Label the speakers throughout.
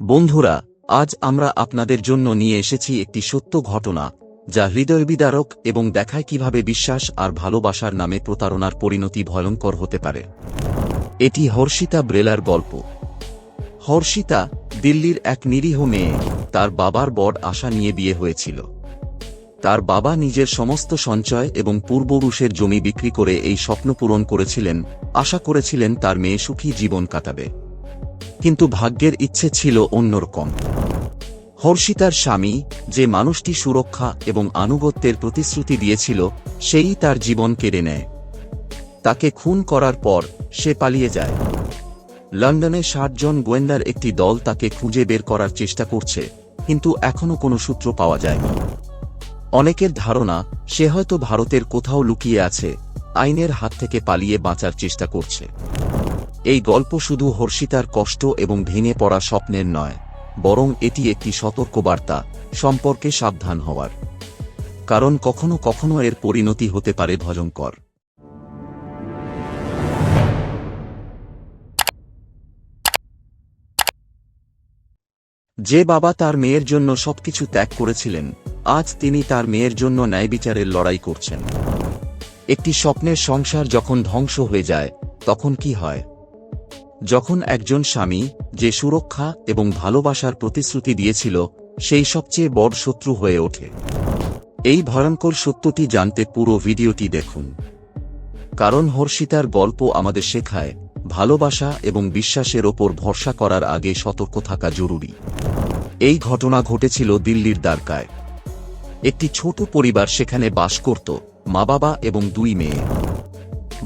Speaker 1: বন্ধুরা, আজ আমরা আপনাদের জন্য নিয়ে এসেছি একটি সত্য ঘটনা, যা হৃদয়বিদারক এবং দেখায় কীভাবে বিশ্বাস আর ভালোবাসার নামে প্রতারণার পরিণতি ভয়ঙ্কর হতে পারে। এটি হর্ষিতা ব্রেলার গল্প। হর্ষিতা দিল্লির এক নিরীহ মেয়ে, তার বাবার বড় আশা নিয়ে বিয়ে হয়েছিল। তার বাবা নিজের সমস্ত সঞ্চয় এবং পূর্বপুরুষের জমি বিক্রি করে এই স্বপ্ন পূরণ করেছিলেন, আশা করেছিলেন তার মেয়ে সুখী জীবন কাটাবে। কিন্তু ভাগ্যের ইচ্ছে ছিল অন্যরকম। হর্ষিতার স্বামী, যে মানুষটি সুরক্ষা এবং আনুগত্যের প্রতিশ্রুতি দিয়েছিল, সেই তার জীবন কেড়ে নেয়। তাকে খুন করার পর সে পালিয়ে যায়। লন্ডনে ষাটজন গোয়েন্দার একটি দল তাকে খুঁজে বের করার চেষ্টা করছে, কিন্তু এখনও কোনো সূত্র পাওয়া যায়নি। অনেকের ধারণা, সে হয়তো ভারতের কোথাও লুকিয়ে আছে, আইনের হাত থেকে পালিয়ে বাঁচার চেষ্টা করছে। এই গল্প শুধু হর্ষিতার কষ্ট এবং ভেঙে পড়া স্বপ্নের নয়, বরং এটি একটি সতর্কবার্তা, সম্পর্কে সাবধান হওয়ার। কারণ কখনো কখনো এর পরিণতি হতে পারে ভয়ঙ্কর। যে বাবা তার মেয়ের জন্য সবকিছু ত্যাগ করেছিলেন, আজ তিনি তার মেয়ের জন্য ন্যায়বিচারের লড়াই করছেন। একটি স্বপ্নের সংসার যখন ধ্বংস হয়ে যায়, তখন কি হয়? যখন একজন স্বামী যে সুরক্ষা এবং ভালোবাসার প্রতিশ্রুতি দিয়েছিল, সেই সবচেয়ে বড় শত্রু হয়ে ওঠে। এই ভয়ঙ্কর সত্যটি জানতে পুরো ভিডিওটি দেখুন। কারণ হর্ষিতার গল্প আমাদের শেখায়, ভালোবাসা এবং বিশ্বাসের ওপর ভরসা করার আগে সতর্ক থাকা জরুরি। এই ঘটনা ঘটেছিল দিল্লির দ্বারকায়। একটি ছোট পরিবার সেখানে বাস করত মা বাবা এবং দুই মেয়ে।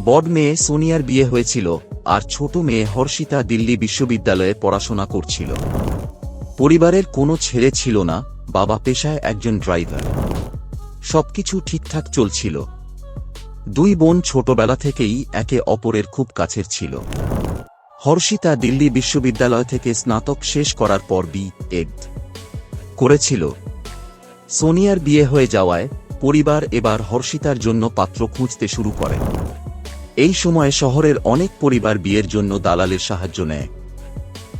Speaker 1: বড় মেয়ে সোনিয়ার বিয়ে হয়েছিল আর ছোট মেয়ে হর্ষিতা দিল্লি বিশ্ববিদ্যালয়ে পড়াশোনা করছিল। পরিবারের কোনো ছেলে ছিল না, বাবা পেশায় একজন ড্রাইভার। সবকিছু ঠিকঠাক চলছিল। দুই বোন ছোটবেলা থেকেই একে অপরের খুব কাছের ছিল। হর্ষিতা দিল্লি বিশ্ববিদ্যালয় থেকে স্নাতক শেষ করার পর বি এড করেছিল। সোনিয়ার বিয়ে হয়ে যাওয়ায় পরিবার এবার হর্ষিতার জন্য পাত্র খুঁজতে শুরু করে। এই সময়ে শহরের অনেক পরিবার বিয়ের জন্য দালালের সাহায্য নেয়।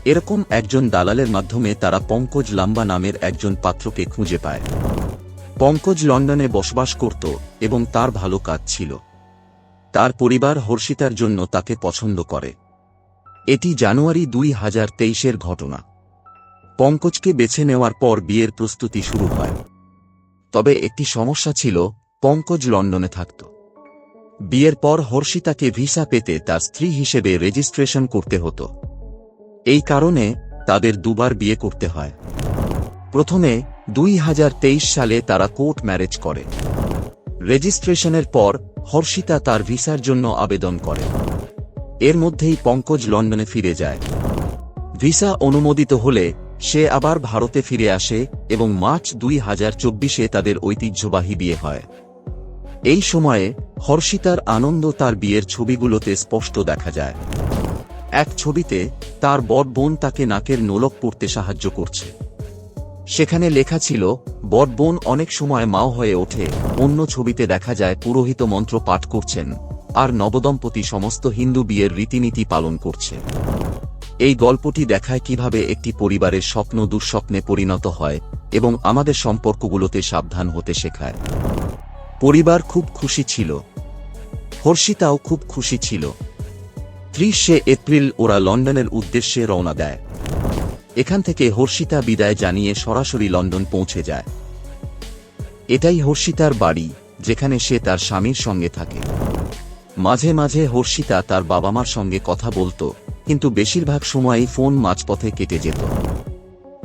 Speaker 1: এরকম একজন দালালের মাধ্যমে তারা পঙ্কজ লাম্বা নামের একজন পাত্রকে খুঁজে পায়। পঙ্কজ লন্ডনে বসবাস করত এবং তার ভালো কাজ ছিল। তার পরিবার হর্ষিতার জন্য তাকে পছন্দ করে। এটি জানুয়ারি দুই হাজার তেইশের ঘটনা। পঙ্কজকে বেছে নেওয়ার পর বিয়ের প্রস্তুতি শুরু হয়। তবে একটি সমস্যা ছিল, পঙ্কজ লন্ডনে থাকত। বিয়ের পর হর্ষিতাকে ভিসা পেতে তার স্ত্রী হিসেবে রেজিস্ট্রেশন করতে হতো। এই কারণে তাদের দুবার বিয়ে করতে হয়। প্রথমে দুই হাজার তেইশ সালে তারা কোর্ট ম্যারেজ করে। রেজিস্ট্রেশনের পর হর্ষিতা তার ভিসার জন্য আবেদন করে। এর মধ্যেই পঙ্কজ লন্ডনে ফিরে যায়। ভিসা অনুমোদিত হলে সে আবার ভারতে ফিরে আসে এবং মার্চ দুই হাজার চব্বিশে তাদের ঐতিহ্যবাহী বিয়ে হয়। এই সময়ে, হর্ষিতার আনন্দ তার বিয়ের ছবিগুলোতে স্পষ্ট দেখা যায়। এক ছবিতে, তার বড় বোন তাকে নাকের নোলক পড়তে সাহায্য করছে। সেখানে লেখা ছিল, বড় বোন অনেক সময় মাও হয়ে ওঠে। অন্য ছবিতে দেখা যায়, পুরোহিত মন্ত্র পাঠ করছেন, আর নবদম্পতি সমস্ত হিন্দু বিয়ের রীতিনীতি পালন করছে। এই গল্পটি দেখায় কীভাবে একটি পরিবারের স্বপ্ন দুঃস্বপ্নে পরিণত হয়, এবং আমাদের সম্পর্কগুলোতে সাবধান হতে শেখায়। পরিবার খুব খুশি ছিল। হর্ষিতাও খুব খুশি ছিল। ত্রিশে এপ্রিল ওরা লন্ডনের উদ্দেশ্যে রওনা দেয়। এখান থেকে হর্ষিতা বিদায় জানিয়ে সরাসরি লন্ডন পৌঁছে যায়। এটাই হর্ষিতার বাড়ি, যেখানে সে তার স্বামীর সঙ্গে থাকে। মাঝে মাঝে হর্ষিতা তার বাবা মার সঙ্গে কথা বলতো, কিন্তু বেশিরভাগ সময়ই ফোন মাঝপথে কেটে যেত।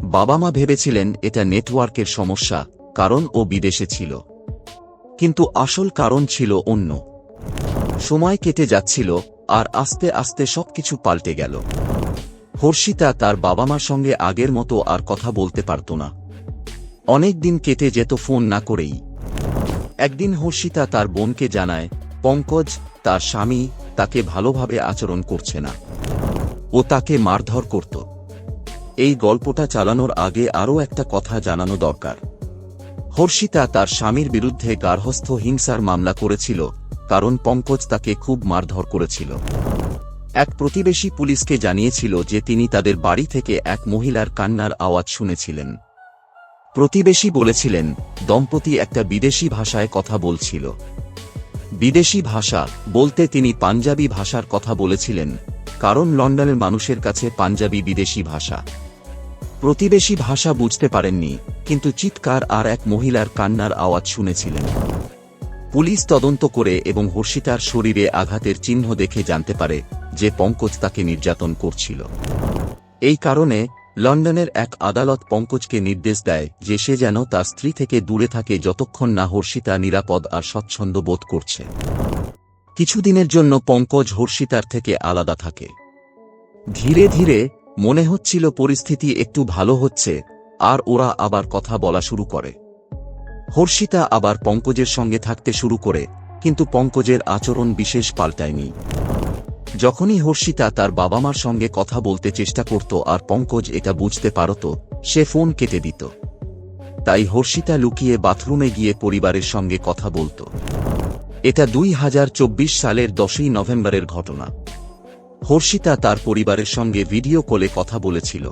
Speaker 1: বাবা মা ভেবেছিলেন এটা নেটওয়ার্কের সমস্যা, কারণ ও বিদেশে ছিল। কিন্তু আসল কারণ ছিল অন্য। সময় কেটে যাচ্ছিল, আর আস্তে আস্তে সবকিছু পাল্টে গেল। হর্ষিতা তার বাবা মার সঙ্গে আগের মতো আর কথা বলতে পারত না। অনেক দিন কেটে যেত ফোন না করেই। একদিন হর্ষিতা তার বোনকে জানায়, পঙ্কজ, তার স্বামী তাকে ভালোভাবে আচরণ করছে না। ও তাকে মারধর করত। এই গল্পটা চালানোর আগে আরও একটা কথা জানানো দরকার। হর্ষিতা তার স্বামীর বিরুদ্ধে গার্হস্থ হিংসার মামলা করেছিল, কারণ পঙ্কজ তাকে খুব মারধর করেছিল। এক প্রতিবেশী পুলিশকে জানিয়েছিল যে তিনি তাদের বাড়ি থেকে এক মহিলার কান্নার আওয়াজ শুনেছিলেন। প্রতিবেশী বলেছিলেন, দম্পতি একটা বিদেশি ভাষায় কথা বলছিল। বিদেশি ভাষা বলতে তিনি পাঞ্জাবি ভাষার কথা বলেছিলেন, কারণ লন্ডনের মানুষের কাছে পাঞ্জাবি বিদেশি ভাষা। প্রতিবেশী ভাষা বুঝতে পারেননি, কিন্তু চিৎকার আর এক মহিলার কান্নার আওয়াজ শুনেছিলেন। পুলিশ তদন্ত করে এবং হর্ষিতার শরীরে আঘাতের চিহ্ন দেখে জানতে পারে যে পঙ্কজ তাকে নির্যাতন করছিল। এই কারণে লন্ডনের এক আদালত পঙ্কজকে নির্দেশ দেয় যে সে যেন তার স্ত্রী থেকে দূরে থাকে যতক্ষণ না হর্ষিতা নিরাপদ আর স্বচ্ছন্দ বোধ করছে। কিছুদিনের জন্য পঙ্কজ হর্ষিতার থেকে আলাদা থাকে। ধীরে ধীরে মনে হচ্ছিল পরিস্থিতি একটু ভালো হচ্ছে, আর ওরা আবার কথা বলা শুরু করে। হর্ষিতা আবার পঙ্কজের সঙ্গে থাকতে শুরু করে, কিন্তু পঙ্কজের আচরণ বিশেষ পাল্টায়নি। যখনই হর্ষিতা তার বাবা মার সঙ্গে কথা বলতে চেষ্টা করত আর পঙ্কজ এটা বুঝতে পারত, সে ফোন কেটে দিত। তাই হর্ষিতা লুকিয়ে বাথরুমে গিয়ে পরিবারের সঙ্গে কথা বলত। এটা দুই হাজার চব্বিশ সালের দশই নভেম্বরের ঘটনা। হর্ষিতা তার পরিবারের সঙ্গে ভিডিও কলে কথা বলেছিল।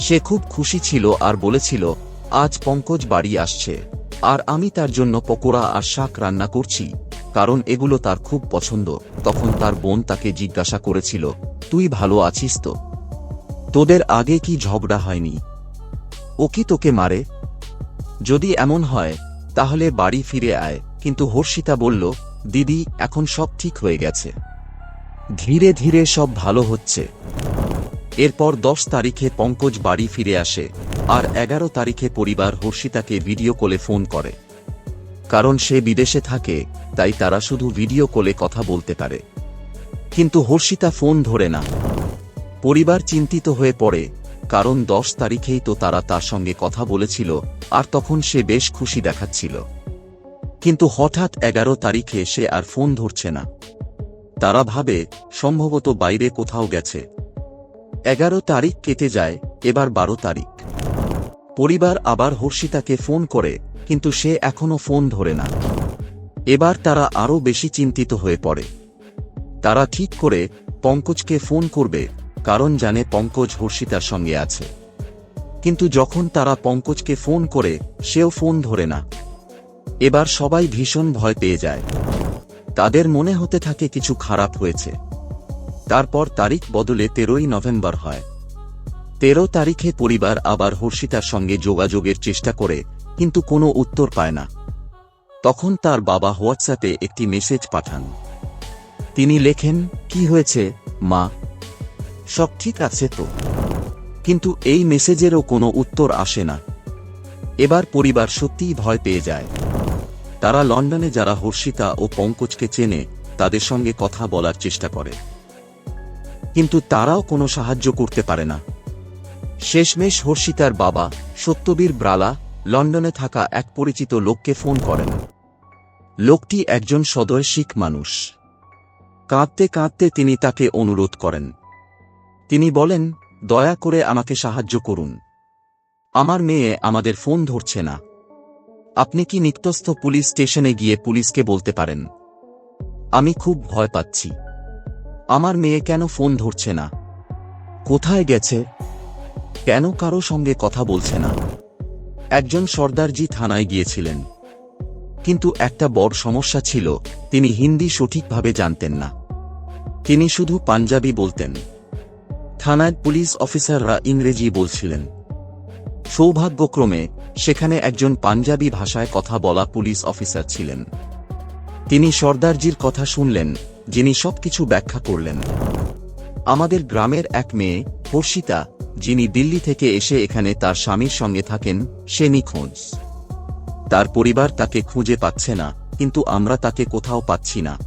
Speaker 1: সে খুব খুশি ছিল আর বলেছিল, আজ পঙ্কজ বাড়ি আসছে। আর আমি তার জন্য পকোড়া আর শাক রান্না করছি, কারণ এগুলো তার খুব পছন্দ। তখন তার বোন তাকে জিজ্ঞাসা করেছিল, তুই ভালো আছিস তো? তোদের আগে কি ঝগড়া হয়নি? ও কি তোকে মারে? যদি এমন হয়, তাহলে বাড়ি ফিরে আয়। কিন্তু হর্ষিতা বলল, দিদি, এখন সব ঠিক হয়ে গেছে। ধীরে ধীরে সব ভালো হচ্ছে। এরপর দশ তারিখে পঙ্কজ বাড়ি ফিরে আসে আর এগারো তারিখে পরিবার হর্ষিতাকে ভিডিও কলে ফোন করে। কারণ সে বিদেশে থাকে, তাই তারা শুধু ভিডিও কলে কথা বলতে পারে। কিন্তু হর্ষিতা ফোন ধরে না। পরিবার চিন্তিত হয়ে পড়ে, কারণ দশ তারিখেই তো তারা তার সঙ্গে কথা বলেছিল আর তখন সে বেশ খুশি দেখাচ্ছিল। কিন্তু হঠাৎ এগারো তারিখে সে আর ফোন ধরছে না। তারা ভাবে, সম্ভবত বাইরে কোথাও গেছে। এগারো তারিখ কেটে যায়, এবার বারো তারিখ। পরিবার আবার হর্ষিতাকে ফোন করে, কিন্তু সে এখনও ফোন ধরে না। এবার তারা আরও বেশি চিন্তিত হয়ে পড়ে। তারা ঠিক করে, পঙ্কজকে ফোন করবে, কারণ জানে পঙ্কজ হর্ষিতার সঙ্গে আছে। কিন্তু যখন তারা পঙ্কজকে ফোন করে, সেও ফোন ধরে না। এবার সবাই ভীষণ ভয় পেয়ে যায়। তাদের মনে হতে থাকে কিছু খারাপ হয়েছে। তারপর তারিখ বদলে তেরোই নভেম্বর হয়। তেরো তারিখে পরিবার আবার হর্ষিতার সঙ্গে যোগাযোগের চেষ্টা করে, কিন্তু কোনো উত্তর পায় না। তখন তার বাবা হোয়াটসঅ্যাপে একটি মেসেজ পাঠান। তিনি লেখেন, কি হয়েছে, মা? সব ঠিক আছে তো। কিন্তু এই মেসেজেরও কোনো উত্তর আসে না। এবার পরিবার সত্যিই ভয় পেয়ে যায়। তারা লন্ডনে যারা হর্ষিতা ও পঙ্কজকে চেনে, তাদের সঙ্গে কথা বলার চেষ্টা করে। কিন্তু তারাও কোনো সাহায্য করতে পারে না। শেষমেশ হর্ষিতার বাবা, সত্যবীর ব্রালা, লন্ডনে থাকা এক পরিচিত লোককে ফোন করেন। লোকটি একজন সদয় শিখ মানুষ। কাঁদতে কাঁদতে তিনি তাকে অনুরোধ করেন। তিনি বলেন, দয়া করে আমাকে সাহায্য করুন। আমার মেয়ে আমাদের ফোন ধরছে না। আপনি কি নিকটস্থ পুলিশ স্টেশনে গিয়ে পুলিশকে বলতে পারেন? আমি খুব ভয় পাচ্ছি। আমার মেয়ে কেন ফোন ধরছে না? কোথায় গেছে? কেন কারও সঙ্গে কথা বলছে না? একজন সর্দারজি থানায় গিয়েছিলেন। কিন্তু একটা বড় সমস্যা ছিল, তিনি হিন্দি সঠিকভাবে জানতেন না। তিনি শুধু পাঞ্জাবি বলতেন। থানায় পুলিশ অফিসাররা ইংরেজি বলছিলেন। সৌভাগ্যক্রমে সেখানে একজন পাঞ্জাবি ভাষায় কথা বলা পুলিশ অফিসার ছিলেন। তিনি সর্দারজির কথা শুনলেন, যিনি সবকিছু ব্যাখ্যা করলেন। আমাদের গ্রামের এক মেয়ে, হর্ষিতা, যিনি দিল্লি থেকে এসে এখানে তার স্বামীর সঙ্গে থাকেন, সে নিখোঁজ। তার পরিবার তাকে খুঁজে পাচ্ছে না, কিন্তু আমরা তাকে কোথাও পাচ্ছি না।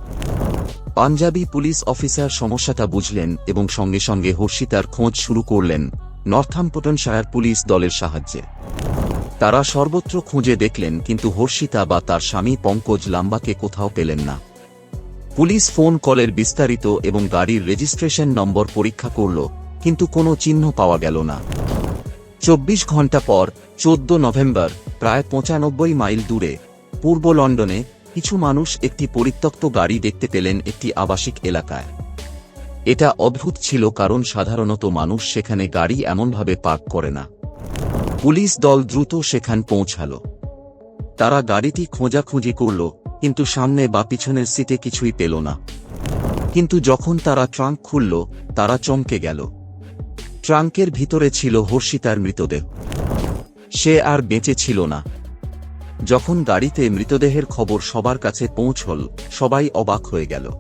Speaker 1: পাঞ্জাবি পুলিশ অফিসার সমস্যাটা বুঝলেন এবং সঙ্গে সঙ্গে হর্ষিতার খোঁজ শুরু করলেন, নর্থাম্পটনশায়ার পুলিশ দলের সাহায্যে। তারা সর্বত্র খুঁজে দেখলেন, কিন্তু হর্ষিতা বা তার স্বামী পঙ্কজ লাম্বাকে কোথাও পেলেন না। পুলিশ ফোন কলের বিস্তারিত এবং গাড়ির রেজিস্ট্রেশন নম্বর পরীক্ষা করল, কিন্তু কোনো চিহ্ন পাওয়া গেল না। চব্বিশ ঘণ্টা পর, চোদ্দ নভেম্বর, প্রায় পঁচানব্বই মাইল দূরে, পূর্ব লন্ডনে, কিছু মানুষ একটি পরিত্যক্ত গাড়ি দেখতে পেলেন একটি আবাসিক এলাকায়। এটা অদ্ভুত ছিল কারণ সাধারণত মানুষ সেখানে গাড়ি এমনভাবে পার্ক করে না। পুলিশ দল দ্রুত সেখান পৌঁছাল। তারা গাড়িটি খোঁজাখুঁজি করল, কিন্তু সামনে বা পিছনের সিটে কিছুই পেল না। কিন্তু যখন তারা ট্রাঙ্ক খুলল, তারা চমকে গেল। ট্রাঙ্কের ভিতরে ছিল হর্ষিতার মৃতদেহ। সে আর বেঁচে ছিল না। যখন গাড়িতে মৃতদেহের খবর সবার কাছে পৌঁছল, সবাই অবাক হয়ে গেল।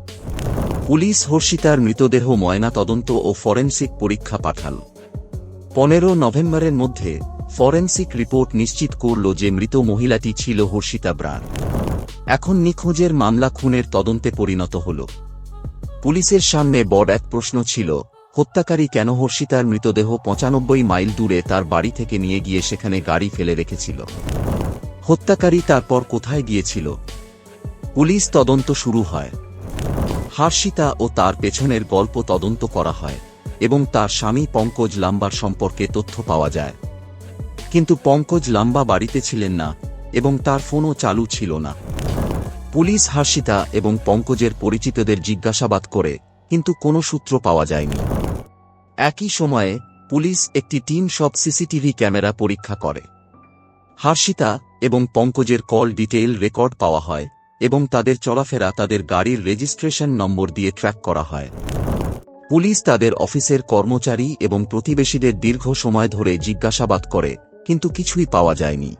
Speaker 1: পুলিশ হর্ষিতার মৃতদেহ ময়না তদন্ত ও ফরেনসিক পরীক্ষা পাঠাল। পনেরো নভেম্বরের মধ্যে ফরেনসিক রিপোর্ট নিশ্চিত করল যে মৃত মহিলাটি ছিল হর্ষিতা ব্রার। এখন নিখোঁজের মামলা খুনের তদন্তে পরিণত হল। পুলিশের সামনে বড় এক প্রশ্ন ছিল, হত্যাকারী কেন হর্ষিতার মৃতদেহ পঁচানব্বই মাইল দূরে তার বাড়ি থেকে নিয়ে গিয়ে সেখানে গাড়ি ফেলে রেখেছিল? হত্যাকারী তারপর কোথায় গিয়েছিল? পুলিশ তদন্ত শুরু হয়। হার্ষিতা ও তার পেছনের গল্প তদন্ত করা হয় এবং তার স্বামী পঙ্কজ লাম্বার সম্পর্কে তথ্য পাওয়া যায়। কিন্তু পঙ্কজ লাম্বা বাড়িতে ছিলেন না, এবং তার ফোনও চালু ছিল না। পুলিশ হার্ষিতা এবং পঙ্কজের পরিচিতদের জিজ্ঞাসাবাদ করে, কিন্তু কোনো সূত্র পাওয়া যায়নি। একই সময়ে, পুলিশ একটি টিম সব সিসিটিভি ক্যামেরা পরীক্ষা করে। হার্ষিতা এবং পঙ্কজের কল ডিটেইল রেকর্ড পাওয়া হয়, এবং তাদের চলাফেরা তাদের গাড়ির রেজিস্ট্রেশন নম্বর দিয়ে ট্র্যাক করা হয়। পুলিশ তাদের অফিসের কর্মচারী এবং প্রতিবেশীদের দীর্ঘ সময় ধরে জিজ্ঞাসাবাদ করে কিন্তু কিছুই পাওয়া যায়নি।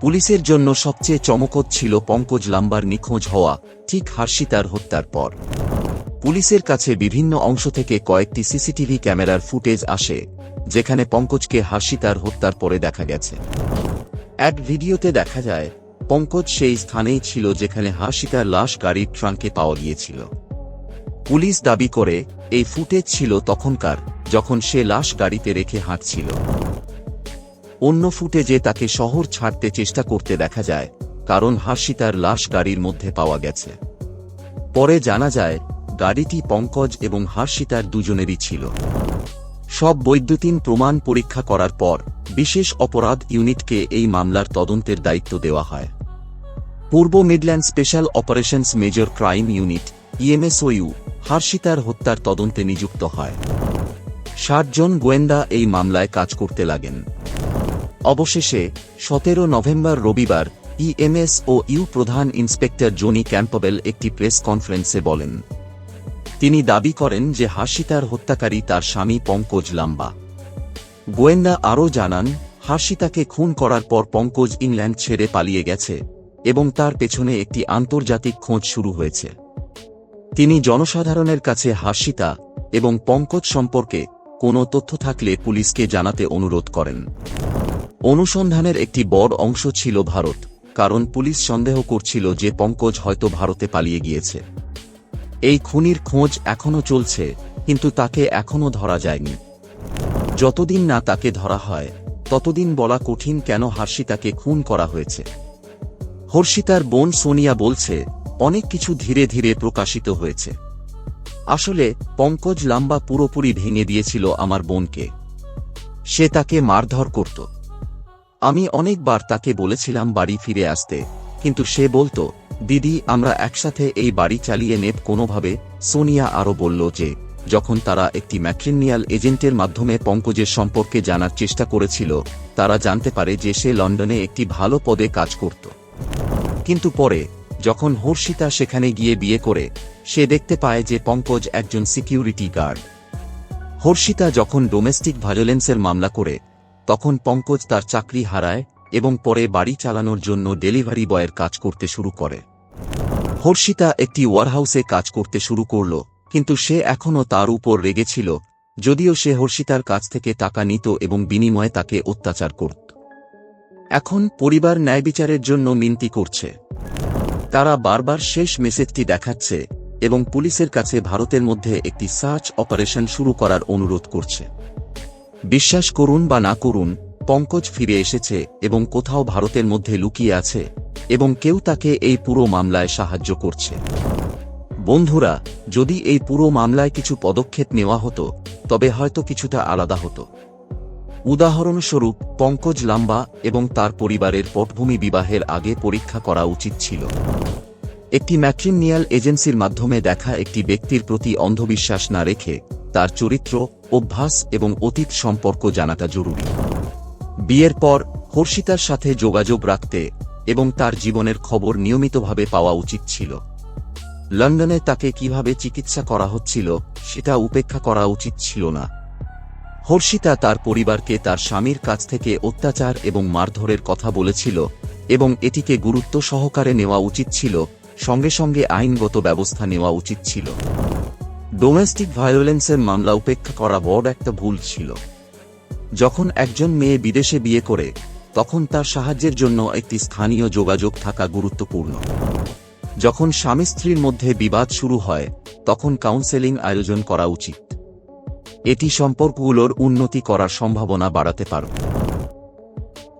Speaker 1: পুলিশের জন্য সবচেয়ে চমকত ছিল পঙ্কজ লাম্বার নিখোঁজ হওয়া, ঠিক হার্ষিতার হত্যার পর। পুলিশের কাছে বিভিন্ন অংশ থেকে কয়েকটি সিসিটিভি ক্যামেরার ফুটেজ আসে, যেখানে পঙ্কজকে হার্ষিতার হত্যার পরে দেখা গেছে। এক ভিডিওতে দেখা যায়, পঙ্কজ সেই স্থানেই ছিল যেখানে হার্ষিতার লাশ গাড়ির ট্রাঙ্কে পাওয়া গিয়েছিল। পুলিশ দাবি করে, এই ফুটেজ ছিল তখনকার, যখন সে লাশ গাড়িতে রেখে হাঁটছিল। অন্য ফুটেজে তাকে শহর ছাড়তে চেষ্টা করতে দেখা যায়, কারণ হার্ষিতার লাশ গাড়ির মধ্যে পাওয়া গেছে। পরে জানা যায়, গাড়িটি পঙ্কজ এবং হার্ষিতার দুজনেরই ছিল। সব বৈদ্যুতিন প্রমাণ পরীক্ষা করার পর, বিশেষ অপরাধ ইউনিটকে এই মামলার তদন্তের দায়িত্ব দেওয়া হয়। পূর্ব Midland special operations major crime unit, EMSOU হার্ষিতার হত্যার তদন্তে নিযুক্ত হয়। ষাটজন গোয়েন্দা এই মামলায় কাজ করতে লাগেন। অবশেষে, সতেরো নভেম্বর রবিবার ইএমএস ও ইউ প্রধান ইন্সপেক্টর জনি ক্যাম্পবেল একটি প্রেস কনফারেন্সে বলেন, তিনি দাবি করেন যে হাসিতার হত্যাকারী তার স্বামী পঙ্কজ লাম্বা। গোয়েন্দা আরও জানান হাসিতাকে খুন করার পর পঙ্কজ ইংল্যান্ড ছেড়ে পালিয়ে গেছে এবং তার পেছনে একটি আন্তর্জাতিক খোঁজ শুরু হয়েছে। তিনি জনসাধারণের কাছে হাসিতা এবং পঙ্কজ সম্পর্কে কোনো তথ্য থাকলে পুলিশকে জানাতে অনুরোধ করেন। অনুসন্ধানের একটি বড় অংশ ছিল ভারত, কারণ পুলিশ সন্দেহ করছিল যে পঙ্কজ হয়তো ভারতে পালিয়ে গিয়েছে। এই খুনির খোঁজ এখনও চলছে, কিন্তু তাকে এখনও ধরা যায়নি। যতদিন না তাকে ধরা হয়, ততদিন বলা কঠিন কেন হার্ষিতাকে খুন করা হয়েছে। হর্ষিতার বোন সোনিয়া বলছে, অনেক কিছু ধীরে ধীরে প্রকাশিত হয়েছে। আসলে, পঙ্কজ লাম্বা পুরোপুরি ভেঙে দিয়েছিল আমার বোনকে। সে তাকে মারধর করত। আমি অনেকবার তাকে বলেছিলাম বাড়ি ফিরে আসতে, কিন্তু সে বলতো, দিদি, আমরা একসাথে এই বাড়ি চালিয়ে নেব। কোনোভাবে সোনিয়া আরও বলল যে, যখন তারা একটি ম্যাট্রিনিয়াল এজেন্টের মাধ্যমে পঙ্কজের সম্পর্কে জানার চেষ্টা করেছিল, তারা জানতে পারে যে সে লন্ডনে একটি ভালো পদে কাজ করত। কিন্তু পরে, যখন হর্ষিতা সেখানে গিয়ে বিয়ে করে, সে দেখতে পায় যে পঙ্কজ একজন সিকিউরিটি গার্ড। হর্ষিতা যখন ডোমেস্টিক ভায়োলেন্সের মামলা করে তখন পঙ্কজ তার চাকরি হারায় এবং পরে বাড়ি চালানোর জন্য ডেলিভারি বয়ের কাজ করতে শুরু করে। হর্ষিতা একটি ওয়ারহাউসে কাজ করতে শুরু করল, কিন্তু সে এখনও তার উপর রেগেছিল, যদিও সে হর্ষিতার কাছ থেকে টাকা নিত এবং বিনিময়ে তাকে অত্যাচার করত। এখন পরিবার ন্যায় বিচারের জন্য মিনতি করছে। তারা বারবার শেষ মেসেজটি দেখাচ্ছে এবং পুলিশের কাছে ভারতের মধ্যে একটি সার্চ অপারেশন শুরু করার অনুরোধ করছে। বিশ্বাস করুন বা না করুন, পঙ্কজ ফিরে এসেছে এবং কোথাও ভারতের মধ্যে লুকিয়ে আছে এবং কেউ তাকে এই পুরো মামলায় সাহায্য করছে। বন্ধুরা, যদি এই পুরো মামলায় কিছু পদক্ষেপ নেওয়া হতো, তবে হয়তো কিছুটা আলাদা হতো। উদাহরণস্বরূপ, পঙ্কজ লাম্বা এবং তার পরিবারের পটভূমি বিবাহের আগে পরীক্ষা করা উচিত ছিল। একটি ম্যাট্রিনিয়াল এজেন্সির মাধ্যমে দেখা একটি ব্যক্তির প্রতি অন্ধবিশ্বাস না রেখে তার চরিত্র অভ্যাস এবং অতীত সম্পর্ক জানাটা জরুরি। বিয়ের পর, হর্ষিতার সাথে যোগাযোগ রাখতে এবং তার জীবনের খবর নিয়মিতভাবে পাওয়া উচিত ছিল। লন্ডনে তাকে কীভাবে চিকিৎসা করা হচ্ছিল, সেটা উপেক্ষা করা উচিত ছিল না। হর্ষিতা তার পরিবারকে তার স্বামীর কাছ থেকে অত্যাচার এবং মারধরের কথা বলেছিল এবং এটিকে গুরুত্ব সহকারে নেওয়া উচিত ছিল, সঙ্গে সঙ্গে আইনগত ব্যবস্থা নেওয়া উচিত ছিল। ডোমেস্টিক ভায়োলেন্সের মামলা উপেক্ষা করা বড় একটা ভুল ছিল। যখন একজন মেয়ে বিদেশে বিয়ে করে, তখন তার সাহায্যের জন্য একটি স্থানীয় যোগাযোগ থাকা গুরুত্বপূর্ণ। যখন স্বামী স্ত্রীর মধ্যে বিবাদ শুরু হয়, তখন কাউন্সেলিং আয়োজন করা উচিত। এটি সম্পর্কগুলোর উন্নতি করার সম্ভাবনা বাড়াতে পারে।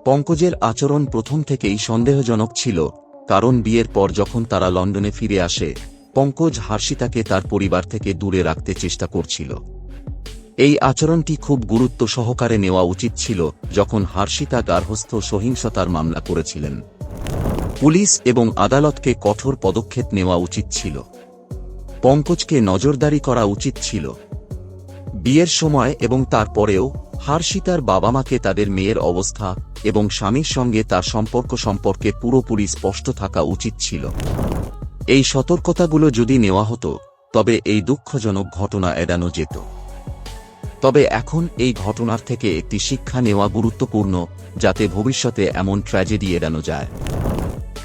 Speaker 1: পঙ্কজের আচরণ প্রথম থেকেই সন্দেহজনক ছিল, কারণ বিয়ের পর যখন তারা লন্ডনে ফিরে আসে পঙ্কজ হার্ষিতাকে তার পরিবার থেকে দূরে রাখতে চেষ্টা করছিল। এই আচরণটি খুব গুরুত্ব সহকারে নেওয়া উচিত ছিল যখন হার্ষিতা গার্হস্থ সহিংসতার মামলা করেছিলেন। পুলিশ এবং আদালতকে কঠোর পদক্ষেপ নেওয়া উচিত ছিল। পঙ্কজকে নজরদারি করা উচিত ছিল। বিয়ের সময় এবং তারপরেও হার্ষিতার বাবা মাকে তাদের মেয়ের অবস্থা এবং স্বামীর সঙ্গে তার সম্পর্ক সম্পর্কে পুরোপুরি স্পষ্ট থাকা উচিত ছিল। এই সতর্কতাগুলো যদি নেওয়া হতো, তবে এই দুঃখজনক ঘটনা এড়ানো যেত। তবে এখন এই ঘটনার থেকে একটি শিক্ষা নেওয়া গুরুত্বপূর্ণ, যাতে ভবিষ্যতে এমন ট্র্যাজেডি এড়ানো যায়।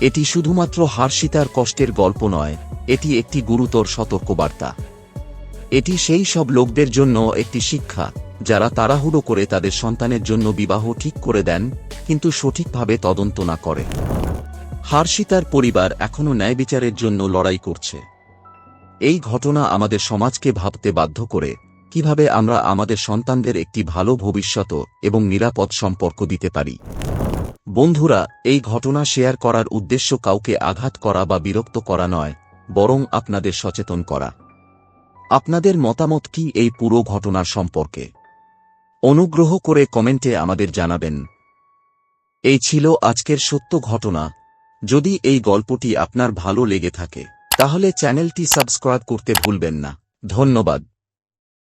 Speaker 1: এটি শুধুমাত্র হার্ষিতার কষ্টের গল্প নয়, এটি একটি গুরুতর সতর্কবার্তা। এটি সেই সব লোকদের জন্য একটি শিক্ষা, যারা তাড়াহুড়ো করে তাদের সন্তানের জন্য বিবাহ ঠিক করে দেন, কিন্তু সঠিকভাবে তদন্ত না করে। হার্ষিতার পরিবার এখনও ন্যায় বিচারের জন্য লড়াই করছে। এই ঘটনা আমাদের সমাজকে ভাবতে বাধ্য করে, কীভাবে আমরা আমাদের সন্তানদের একটি ভালো ভবিষ্যৎ এবং নিরাপদ সম্পর্ক দিতে পারি। বন্ধুরা, এই ঘটনা শেয়ার করার উদ্দেশ্য কাউকে আঘাত করা বা বিরক্ত করা নয়, বরং আপনাদের সচেতন করা। আপনাদের মতামত কি এই পুরো ঘটনার সম্পর্কে? অনুগ্রহ করে কমেন্টে আমাদের জানাবেন। এই ছিল আজকের সত্য ঘটনা। যদি এই গল্পটি আপনার ভালো লেগে থাকে তাহলে চ্যানেলটি সাবস্ক্রাইব করতে ভুলবেন না। ধন্যবাদ।